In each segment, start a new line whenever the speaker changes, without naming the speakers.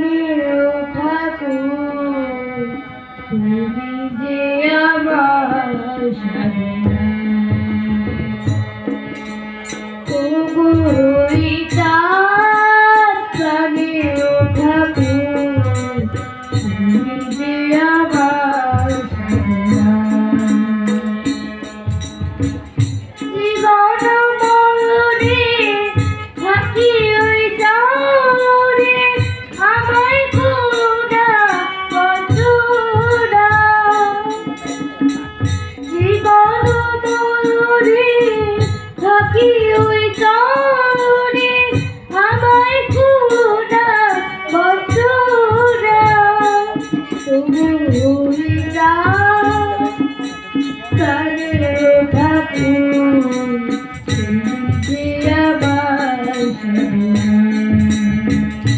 জানি Thank you.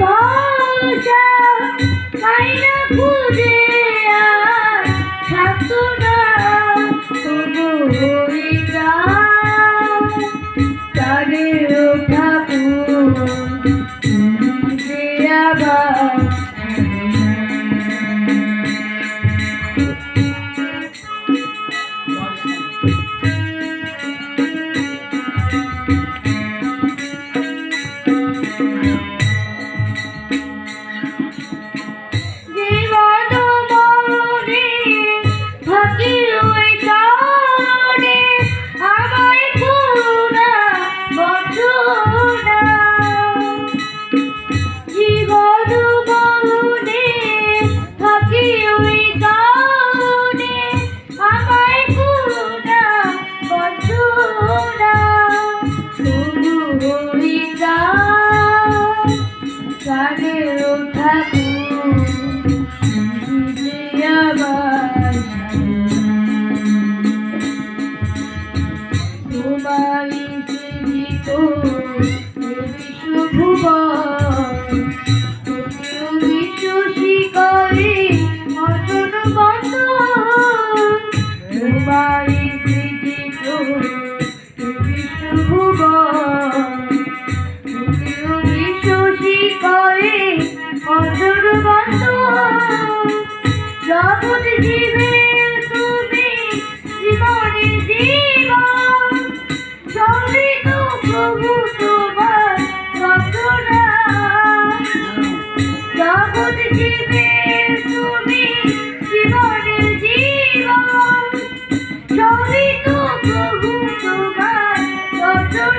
ভাষা পাই না খুঁজে আর সাধনা তবু হয়ে যা তারেও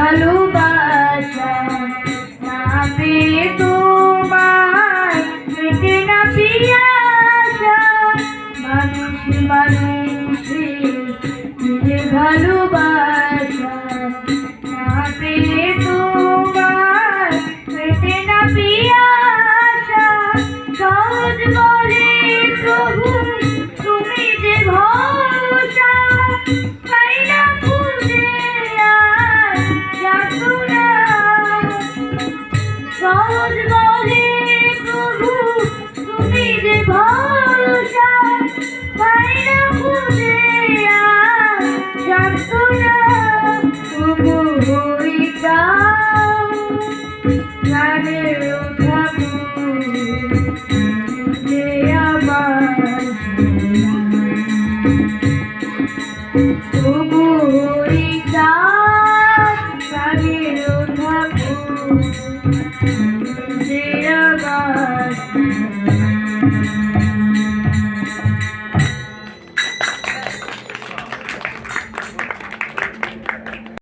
Manu